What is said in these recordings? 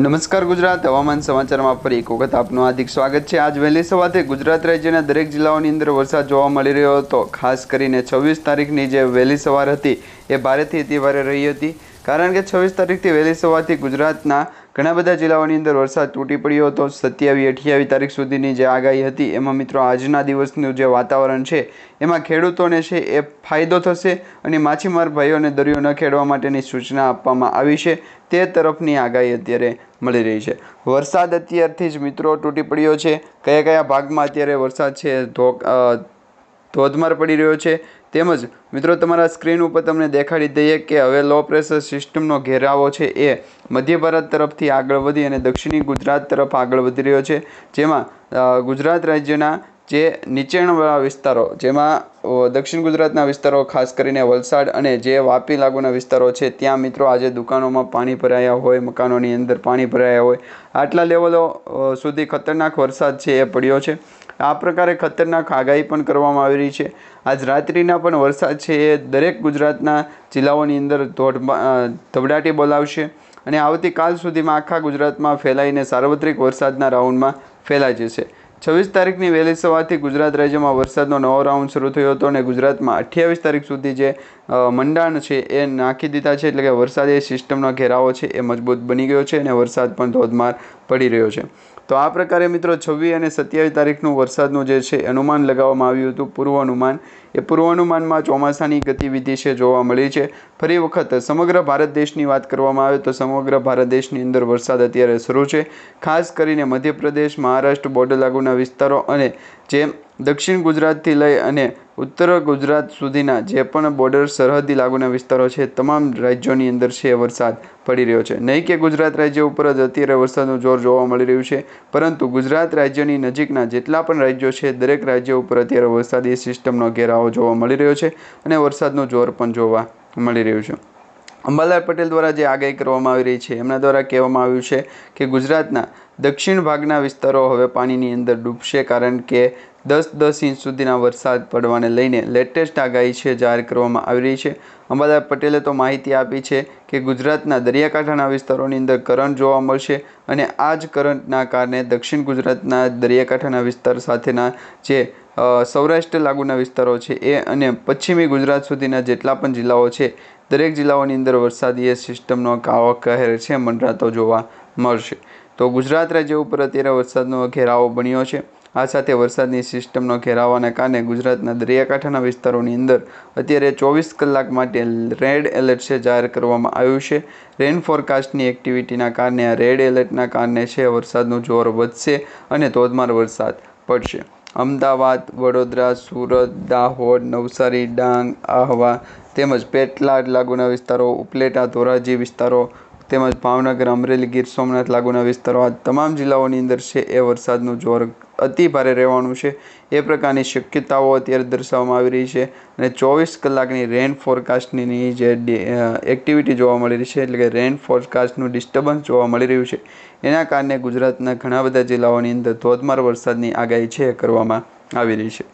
નમસ્કાર ગુજરાત. હવામાન સમાચારમાં ફરી એક વખત આપનું હાર્દિક સ્વાગત છે. આજ વહેલી સવારે ગુજરાત રાજ્યના દરેક જિલ્લાઓની અંદર વરસાદ જોવા મળી રહ્યો હતો. ખાસ કરીને છવ્વીસ તારીખની જે વહેલી સવાર હતી એ ભારેથી અતિ ભારે રહી હતી. કારણ કે છવ્વીસ તારીખથી વહેલી સવારથી ગુજરાતના ઘણા બધા જિલ્લાઓની અંદર વરસાદ તૂટી પડ્યો હતો. સત્યાવીસ અઠ્યાવી તારીખ સુધીની જે આગાહી હતી, એમાં મિત્રો આજના દિવસનું જે વાતાવરણ છે, એમાં ખેડૂતોને છે એ ફાયદો થશે અને માછીમાર ભાઈઓને દરિયો ન ખેડવા માટેની સૂચના આપવામાં આવી છે. તે તરફની આગાહી અત્યારે મળી રહી છે. વરસાદ અત્યારથી જ મિત્રો તૂટી પડ્યો છે. કયા કયા ભાગમાં અત્યારે વરસાદ છે ધોધમાર પડી રહ્યો છે. તેમજ, મિત્રો, તમારા સ્ક્રીન ઉપર તમને દેખાડી દઈએ કે હવે લો પ્રેશર સિસ્ટમનો ઘેરાવો છે એ મધ્ય ભારત તરફથી આગળ વધી અને દક્ષિણી ગુજરાત તરફ આગળ વધી રહ્યો છે. જેમાં ગુજરાત રાજ્યના જે નીચાણવાળા વિસ્તારો, જેમાં દક્ષિણ ગુજરાતના વિસ્તારો, ખાસ કરીને વલસાડ અને જે વાપી લાગુના વિસ્તારો છે, ત્યાં, મિત્રો, આજે દુકાનોમાં પાણી ભરાયા હોય, મકાનોની અંદર પાણી ભરાયા હોય. આટલા લેવલો સુધી ખતરનાક વરસાદ છે એ પડ્યો છે. આ પ્રકારે ખતરનાક આગાહી પણ કરવામાં આવી રહી છે. આજ રાત્રિના પણ વરસાદ છે એ દરેક ગુજરાતના જિલ્લાઓની અંદર ધબડાટી બોલાવશે અને આવતીકાલ સુધીમાં આખા ગુજરાતમાં ફેલાઈને સાર્વત્રિક વરસાદના રાઉન્ડમાં ફેલાઈ જશે. છવ્વીસ તારીખની વહેલી સવારથી ગુજરાત રાજ્યમાં વરસાદનો નવો રાઉન્ડ શરૂ થયો હતો અને ગુજરાતમાં અઠ્યાવીસ તારીખ સુધી જે મંડાણ છે એ નાખી દીધા છે એટલે કે વરસાદી સિસ્ટમનો ઘેરાવો છે એ મજબૂત બની ગયો છે અને વરસાદ પણ ધોધમાર પડી રહ્યો છે. તો આ પ્રકારે મિત્રો છવ્વીસ અને સત્યાવીસ તારીખનું વરસાદનું જે છે, અનુમાન લગાવવામાં આવ્યું હતું. પૂર્વ અનુમાન એ પૂર્વ અનુમાનમાં ચોમાસાની ગતિવિધિ છે, જોવા મળી છે. ફરી વખત સમગ્ર ભારત દેશની વાત કરવામાં આવે તો સમગ્ર ભારત દેશની અંદર વરસાદ અત્યારે શરૂ છે. ખાસ કરીને મધ્યપ્રદેશ, મહારાષ્ટ્ર બોર્ડર લાગુના વિસ્તારો અને જે દક્ષિણ ગુજરાતથી લઈ અને ઉત્તર ગુજરાત સુધીના જે પણ બોર્ડર સરહદી લાગુના વિસ્તારો છે, તમામ રાજ્યોની અંદર છે વરસાદ પડી રહ્યો છે. નહીં કે ગુજરાત રાજ્ય ઉપર જ અત્યારે વરસાદનું જોર જોવા મળી રહ્યું છે, પરંતુ ગુજરાત રાજ્યની નજીકના જેટલા પણ રાજ્યો છે, દરેક રાજ્યો ઉપર અત્યારે વરસાદી સિસ્ટમનો ઘેરાવો જોવા મળી રહ્યો છે અને વરસાદનું જોર પણ જોવા મળી રહ્યું છે. અંબાલાલ પટેલ દ્વારા જે આગાહી કરવામાં આવી રહી છે, એમના દ્વારા કહેવામાં આવ્યું છે કે ગુજરાતના દક્ષિણ ભાગના વિસ્તારો હવે પાણીની અંદર ડૂબશે કારણ કે દસ દસ ઇંચ સુધીના વરસાદ પડવાને લઈને લેટેસ્ટ આગાહી છે જાહેર કરવામાં આવી રહી છે. અંબાલાલ પટેલે તો માહિતી આપી છે કે ગુજરાતના દરિયાકાંઠાના વિસ્તારોની અંદર કરંટ જોવા મળશે અને આ જ કરંટના કારણે દક્ષિણ ગુજરાતના દરિયાકાંઠાના વિસ્તાર સાથેના જે સૌરાષ્ટ્ર લાગુના વિસ્તારો છે એ અને પશ્ચિમી ગુજરાત સુધીના જેટલા પણ જિલ્લાઓ છે, દરેક જિલ્લાઓની અંદર વરસાદી સિસ્ટમનો કાવો કહેર છે, મંડરાતો જોવા મળશે. તો ગુજરાત રાજ્ય ઉપર અત્યારે વરસાદનો ઘેરાવો બન્યો છે. આ સાથે વરસાદની સિસ્ટમનો ઘેરાવાના કારણે ગુજરાતના દરિયાકાંઠાના વિસ્તારોની અંદર અત્યારે ચોવીસ કલાક માટે રેડ એલર્ટ છે જાહેર કરવામાં આવ્યું છે. રેન ફોરકાસ્ટની એક્ટિવિટીના કારણે આ રેડ એલર્ટના કારણે છે વરસાદનું જોર વધશે અને ધોધમાર વરસાદ પડશે. અમદાવાદ, વડોદરા, સુરત, દાહોદ, નવસારી, ડાંગ, આહવા તેમજ પેટલાદ લાગુના વિસ્તારો, ઉપલેટા, ધોરાજી વિસ્તારો તેમજ ભાવનગર અમરેલી ગીર સોમનાથ લાગુના વિસ્તારો આ તમામ જિલ્લાઓની અંદર છે એ વરસાદનું જોર અતિ ભારે રહેવાનું છે. એ પ્રકારની શક્યતાઓ અત્યારે દર્શાવવામાં આવી રહી છે અને ચોવીસ કલાકની રેન ફોરકાસ્ટની જે એક્ટિવિટી જોવા મળી રહી છે એટલે કે રેન ફોરકાસ્ટનું ડિસ્ટર્બન્સ જોવા મળી રહ્યું છે. એના કારણે ગુજરાતના ઘણા બધા જિલ્લાઓની અંદર ધોધમાર વરસાદની આગાહી છે કરવામાં આવી રહી છે.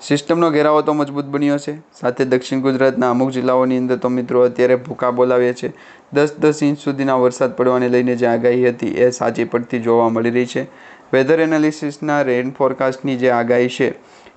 સિસ્ટમનો ઘેરાવો તો મજબૂત બન્યો છે સાથે દક્ષિણ ગુજરાતના અમુક જિલ્લાઓની અંદર તો મિત્રો અત્યારે ભૂકા બોલાવ્યા છે. દસ દસ ઇંચ સુધીના વરસાદ પડવાને લઈને જે આગાહી હતી એ સાચી પડતી જોવા મળી રહી છે. વેધર એનાલિસિસના રેન ફોરકાસ્ટની જે આગાહી છે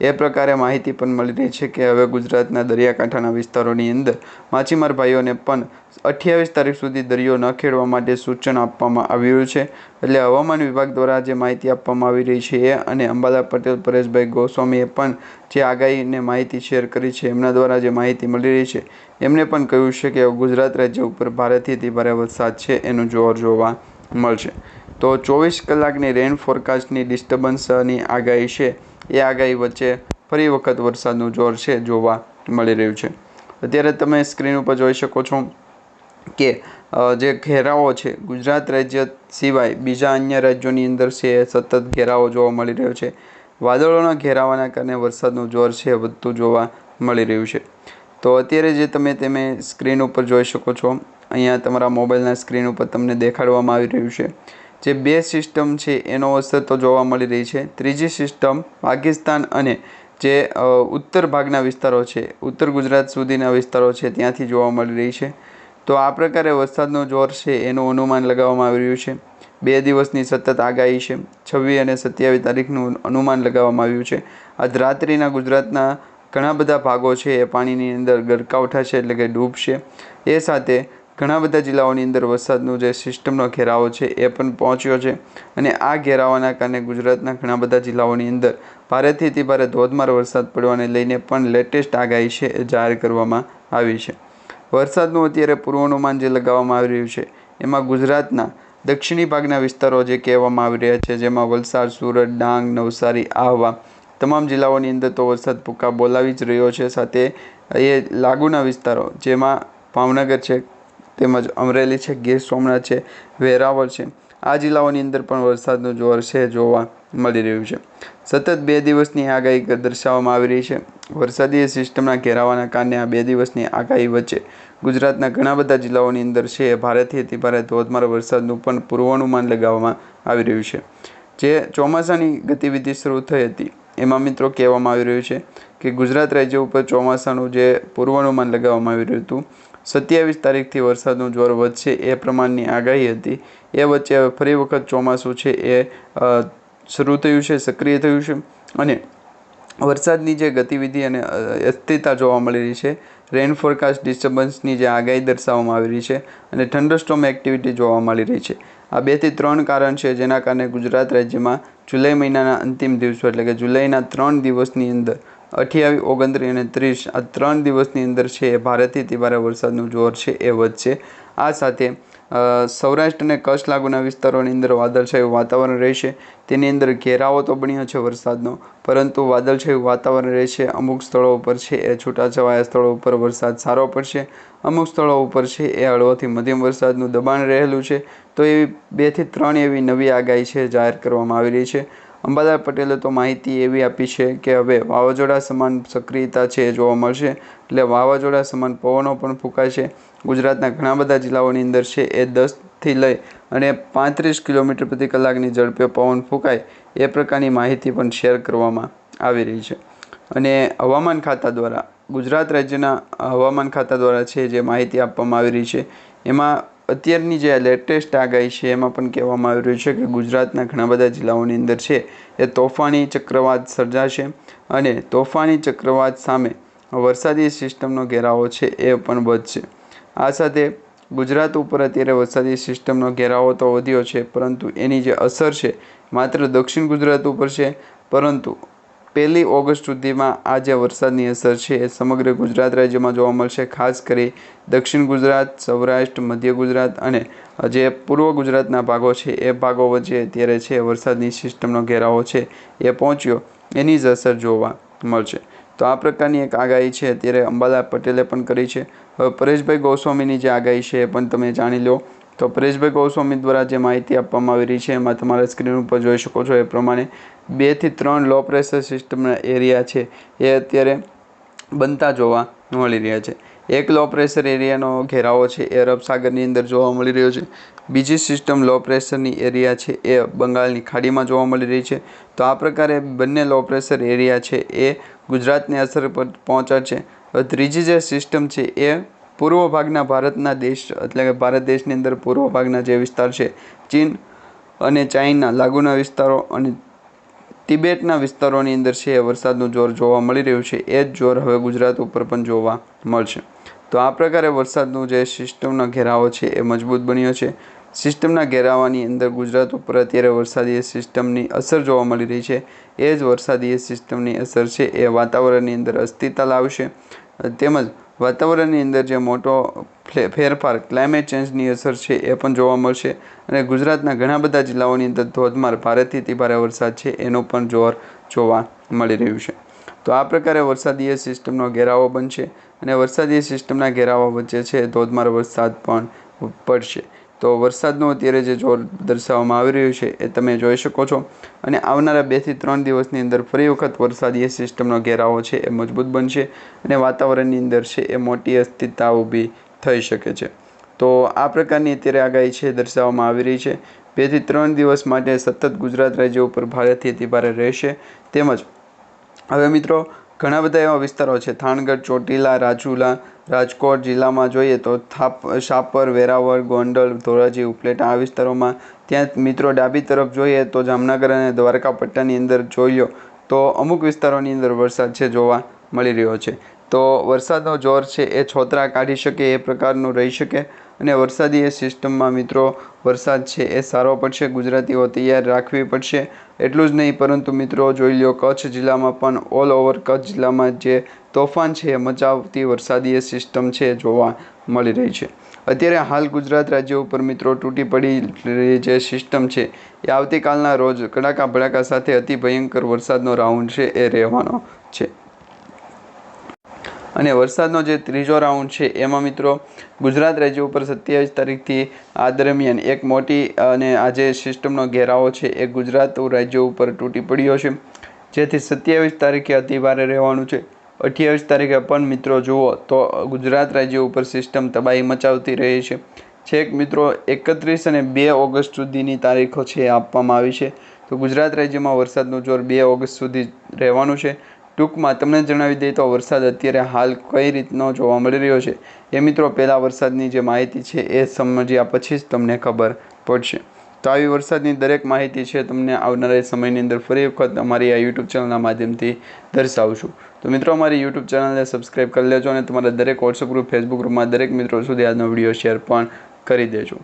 એ પ્રકારે માહિતી પણ મળી રહી છે કે હવે ગુજરાતના દરિયાકાંઠાના વિસ્તારોની અંદર માછીમાર ભાઈઓને પણ અઠ્યાવીસ તારીખ સુધી દરિયો ન ખેડવા માટે સૂચન આપવામાં આવ્યું છે. એટલે હવામાન વિભાગ દ્વારા જે માહિતી આપવામાં આવી રહી છે એ અને અંબાલા પટેલ, પરેશભાઈ ગોસ્વામીએ પણ જે આગાહીને માહિતી શેર કરી છે એમના દ્વારા જે માહિતી મળી રહી છે એમણે પણ કહ્યું છે કે ગુજરાત રાજ્ય ઉપર ભારેથી અતિ ભારે વરસાદ છે એનું જોર જોવા મળશે. તો ચોવીસ કલાકની રેન ફોરકાસ્ટની ડિસ્ટર્બન્સની આગાહી છે, એ આગાહી વચ્ચે ફરી વખત વરસાદનું જોર છે જોવા મળી રહ્યું છે. અત્યારે તમે સ્ક્રીન ઉપર જોઈ શકો છો કે જે ઘેરાવો છે, ગુજરાત રાજ્ય સિવાય બીજા અન્ય રાજ્યોની અંદર છે સતત ઘેરાવો જોવા મળી રહ્યો છે. વાદળોના ઘેરાવાના કારણે વરસાદનું જોર છે, વધતું જોવા મળી રહ્યું છે. તો અત્યારે જે તમે તમે સ્ક્રીન ઉપર જોઈ શકો છો, અહીંયા તમારા મોબાઈલના સ્ક્રીન ઉપર તમને દેખાડવામાં આવી રહ્યું છે. જે બે સિસ્ટમ છે, એનો અસર તો જોવા મળી રહી છે. ત્રીજી સિસ્ટમ પાકિસ્તાન અને જે ઉત્તર ભાગના વિસ્તારો છે, ઉત્તર ગુજરાત સુધીના વિસ્તારો છે, ત્યાંથી જોવા મળી રહી છે. તો આ પ્રકારે વરસાદનો જોર છે એનું અનુમાન લગાવવામાં આવી રહ્યું છે. બે દિવસની સતત આગાહી છે. છવ્વીસ અને સત્યાવીસ તારીખનું અનુમાન લગાવવામાં આવ્યું છે. આજ રાત્રિના ગુજરાતના ઘણા બધા ભાગો છે એ પાણીની અંદર ગરકાવ થશે એટલે કે ડૂબશે એ સાથે ઘણા બધા જિલ્લાઓની અંદર વરસાદનું જે સિસ્ટમનો ઘેરાવો છે એ પણ પહોંચ્યો છે. અને આ ઘેરાવાના કારણે ગુજરાતના ઘણા બધા જિલ્લાઓની અંદર ભારેથી અતિ ભારે ધોધમાર વરસાદ પડવાને લઈને પણ લેટેસ્ટ આગાહી છે એ જાહેર કરવામાં આવી છે. વરસાદનું અત્યારે પૂર્વાનુમાન જે લગાવવામાં આવી રહ્યું છે, એમાં ગુજરાતના દક્ષિણી ભાગના વિસ્તારો જે કહેવામાં આવી રહ્યા છે, જેમાં વલસાડ, સુરત, ડાંગ, નવસારી, આહવા તમામ જિલ્લાઓની અંદર તો વરસાદ ફૂંકા બોલાવી જ રહ્યો છે. સાથે એ લાગુના વિસ્તારો, જેમાં ભાવનગર છે, તેમજ અમરેલી છે, ગીર સોમનાથ છે, વેરાવળ છે આ જિલ્લાઓની અંદર પણ વરસાદનું જોર છે જોવા મળી રહ્યું છે. સતત બે દિવસની આગાહી દર્શાવવામાં આવી રહી છે. વરસાદી સિસ્ટમના ઘેરાવાના કારણે આ બે દિવસની આગાહી વચ્ચે ગુજરાતના ઘણા બધા જિલ્લાઓની અંદર છે ભારેથી અતિ ભારે ધોધમાર વરસાદનું પણ પૂર્વાનુમાન લગાવવામાં આવી રહ્યું છે. જે ચોમાસાની ગતિવિધિ શરૂ થઈ હતી એમાં મિત્રો કહેવામાં આવી રહ્યું છે કે ગુજરાત રાજ્ય ઉપર ચોમાસાનું જે પૂર્વાનુમાન લગાવવામાં આવી રહ્યું હતું સત્યાવીસ તારીખથી વરસાદનું જોર વધશે એ પ્રમાણની આગાહી હતી. એ વચ્ચે હવે ફરી વખત ચોમાસું છે એ શરૂ થયું છે, સક્રિય થયું છે અને વરસાદની જે ગતિવિધિ અને અસ્થિરતા જોવા મળી રહી છે રેન ફોરકાસ્ટ ડિસ્ટર્બન્સની જે આગાહી દર્શાવવામાં આવી રહી છે અને થંડરસ્ટોમ એક્ટિવિટી જોવા મળી રહી છે. આ બેથી ત્રણ કારણ છે જેના કારણે ગુજરાત રાજ્યમાં જુલાઈ મહિનાના અંતિમ દિવસો એટલે કે જુલાઈના ત્રણ દિવસની અંદર અઠ્યાવીસ, ઓગણત્રીસ અને ત્રીસ આ ત્રણ દિવસની અંદર છે એ ભારેથી તિભારે વરસાદનું જોર છે એ વધશે. આ સાથે સૌરાષ્ટ્ર અને કચ્છ લાગુના વિસ્તારોની અંદર વાદળછાયું વાતાવરણ રહેશે. તેની અંદર ઘેરાવો તો બન્યો છે વરસાદનો, પરંતુ વાદળછાયું વાતાવરણ રહેશે. અમુક સ્થળો ઉપર છે એ છૂટાછવાયા સ્થળો ઉપર વરસાદ સારો પડશે. અમુક સ્થળો ઉપર છે એ હળવોથી મધ્યમ વરસાદનું દબાણ રહેલું છે. તો એવી બેથી ત્રણ એવી નવી આગાહી છે જાહેર કરવામાં આવી રહી છે. અંબાલાલ પટેલે તો માહિતી એવી આપી છે કે હવે વાવાઝોડા સમાન સક્રિયતા છે એ જોવા મળશે. એટલે વાવાઝોડા સમાન પવનો પણ ફૂંકાશે. ગુજરાતના ઘણા બધા જિલ્લાઓની અંદર છે એ દસથી લઈ અને પાંત્રીસ કિલોમીટર પ્રતિ કલાકની ઝડપે પવન ફૂંકાય એ પ્રકારની માહિતી પણ શેર કરવામાં આવી રહી છે. અને હવામાન ખાતા દ્વારા ગુજરાત રાજ્યના હવામાન ખાતા દ્વારા છે જે માહિતી આપવામાં આવી રહી છે. એમાં અત્યારની જે લેટેસ્ટ આગાહી છે, એમાં પણ કહેવામાં આવી રહ્યું છે કે ગુજરાતના ઘણા બધા જિલ્લાઓની અંદર છે, એ તોફાની ચક્રવાત સર્જાશે અને તોફાની ચક્રવાત સામે વરસાદી સિસ્ટમનો ઘેરાવો છે, એ પણ વધશે. આ સાથે ગુજરાત ઉપર અત્યારે વરસાદી સિસ્ટમનો ઘેરાવો તો વધ્યો છે, પરંતુ એની જે અસર છે, માત્ર દક્ષિણ ગુજરાત ઉપર છે, પરંતુ પહેલી ઓગસ્ટ સુધીમાં આ જે વરસાદની અસર છે એ સમગ્ર ગુજરાત રાજ્યમાં જોવા મળશે, ખાસ કરી દક્ષિણ ગુજરાત, સૌરાષ્ટ્ર, મધ્ય ગુજરાત અને જે પૂર્વ ગુજરાતના ભાગો છે, એ ભાગો વચ્ચે અત્યારે છે વરસાદની સિસ્ટમનો ઘેરાવો છે, એ પહોંચ્યો. એની જ અસર જોવા મળશે. તો આ પ્રકારની એક આગાહી છે, અત્યારે અંબાલા પટેલે પણ કરી છે. હવે પરેશભાઈ ગોસ્વામીની જે આગાહી છે એ પણ તમે જાણી લો. તો પરેશભાઈ ગૌસ્વામી દ્વારા જે માહિતી આપવામાં આવી રહી છે, એમાં તમારે સ્ક્રીન ઉપર જોઈ શકો છો એ પ્રમાણે બેથી ત્રણ લો પ્રેશર સિસ્ટમના એરિયા છે. એ અત્યારે બનતા જોવા મળી રહ્યા છે. એક લો પ્રેશર એરિયાનો ઘેરાવો છે, એ અરબ સાગરની અંદર જોવા મળી રહ્યો છે. બીજી સિસ્ટમ લો પ્રેશરની એરિયા છે, એ બંગાળની ખાડીમાં જોવા મળી રહી છે. તો આ પ્રકારે બંને લો પ્રેશર એરિયા છે, એ ગુજરાતની અસર પર પહોંચાડશે. ત્રીજી જે સિસ્ટમ છે, એ પૂર્વ ભાગના ભારતના દેશ, એટલે કે ભારત દેશની અંદર પૂર્વ ભાગના જે વિસ્તાર છે, ચીન અને ચાઇના લાગુના વિસ્તારો અને તિબેટના વિસ્તારોની અંદર છે, એ વરસાદનું જોર જોવા મળી રહ્યું છે. એ જ જોર હવે ગુજરાત ઉપર પણ જોવા મળશે. તો આ પ્રકારે વરસાદનું જે સિસ્ટમનો ઘેરાવો છે, એ મજબૂત બન્યો છે. સિસ્ટમના ઘેરાવાની અંદર ગુજરાત ઉપર અત્યારે વરસાદી સિસ્ટમની અસર જોવા મળી રહી છે. એ જ વરસાદી સિસ્ટમની અસર છે, એ વાતાવરણની અંદર અસ્થિરતા લાવશે. તેમજ વાતાવરણની અંદર જે મોટો ફેરફાર ક્લાઇમેટ ચેન્જની અસર છે એ પણ જોવા મળશે. અને ગુજરાતના ઘણા બધા જિલ્લાઓની અંદર ધોધમાર ભારેથી અતિ ભારે વરસાદ છે એનો પણ જોર જોવા મળી રહ્યું છે. તો આ પ્રકારે વરસાદીય સિસ્ટમનો ઘેરાવો બનશે અને વરસાદીય સિસ્ટમના ઘેરાવા વચ્ચે છે ધોધમાર વરસાદ પણ પડશે. તો વરસાદનું અત્યારે જે જોર દર્શાવવામાં આવી રહ્યું છે એ તમે જોઈ શકો છો. અને આવનારા બેથી ત્રણ દિવસની અંદર ફરી વખત વરસાદી સિસ્ટમનો ઘેરાવો છે એ મજબૂત બનશે અને વાતાવરણની અંદર છે એ મોટી અસ્થિરતા ઊભી થઈ શકે છે. તો આ પ્રકારની અત્યારે આગાહી છે દર્શાવવામાં આવી રહી છે. બેથી ત્રણ દિવસ માટે સતત ગુજરાત રાજ્ય ઉપર ભારેથી અતિ ભારે રહેશે. તેમજ હવે મિત્રો ઘણા બધા એવા વિસ્તારો છે. થાનગઢ, ચોટીલા, રાજુલા, રાજકોટ જિલ્લામાં જોઈએ તો થાપ, શાપર, વેરાવળ, ગોંડલ, ધોરાજી, ઉપલેટા આ વિસ્તારોમાં ત્યાં મિત્રો ડાબી તરફ જોઈએ તો જામનગર અને દ્વારકા પટ્ટાની અંદર જોઈ લો તો અમુક વિસ્તારોની અંદર વરસાદ છે જોવા મળી રહ્યો છે. તો વરસાદનો જોર છે એ છોતરા કાઢી શકે, એ પ્રકારનું રહી શકે. અને વરસાદી એ સિસ્ટમમાં મિત્રો વરસાદ છે એ સારો પડશે, ગુજરાતીઓ તૈયાર રાખવી પડશે, એટલું જ નહીં, પરંતુ મિત્રો જોઈ લો કચ્છ જિલ્લામાં પણ ઓલ ઓવર કચ્છ જિલ્લામાં જે તોફાન છે એ મચાવતી વરસાદી એ સિસ્ટમ છે જોવા મળી રહી છે. અત્યારે હાલ ગુજરાત રાજ્ય ઉપર મિત્રો તૂટી પડી જે સિસ્ટમ છે એ આવતીકાલના રોજ કડાકા ભડાકા સાથે અતિ ભયંકર વરસાદનો રાઉન્ડ છે એ રહેવાનો છે. અને વરસાદનો જે ત્રીજો રાઉન્ડ છે, એમાં મિત્રો ગુજરાત રાજ્ય ઉપર સત્યાવીસ તારીખથી આ દરમિયાન એક મોટી અને આ જે સિસ્ટમનો ઘેરાવો છે, એ ગુજરાત રાજ્ય ઉપર તૂટી પડ્યો છે. જેથી સત્યાવીસ તારીખે અતિ ભારે રહેવાનું છે. અઠ્યાવીસ તારીખે પણ મિત્રો જુઓ તો ગુજરાત રાજ્ય ઉપર સિસ્ટમ તબાહી મચાવતી રહી છે. છેક મિત્રો એકત્રીસ અને બે ઓગસ્ટ સુધીની તારીખો છે આપવામાં આવી છે. તો ગુજરાત રાજ્યમાં વરસાદનું જોર બે ઓગસ્ટ સુધી રહેવાનું છે. ટૂંકમાં તમને જણાવી દઈએ તો વરસાદ અત્યારે હાલ કઈ રીતનો જોવા મળી રહ્યો છે? એ મિત્રો, પહેલાં વરસાદની જે માહિતી છે એ સમજ્યા પછી જ તમને ખબર પડશે. તો આવી વરસાદની દરેક માહિતી છે તમને આવનારા સમયની અંદર ફરી વખત અમારી આ યુટ્યુબ ચેનલના માધ્યમથી દર્શાવશું. તો મિત્રો, અમારી યુટ્યુબ ચેનલને સબસ્ક્રાઈબ કરી લેજો અને તમારા દરેક વોટ્સઅપ ગ્રુપ ફેસબુક ગ્રુપમાં દરેક મિત્રો સુધી આજનો વીડિયો શેર પણ કરી દેજો.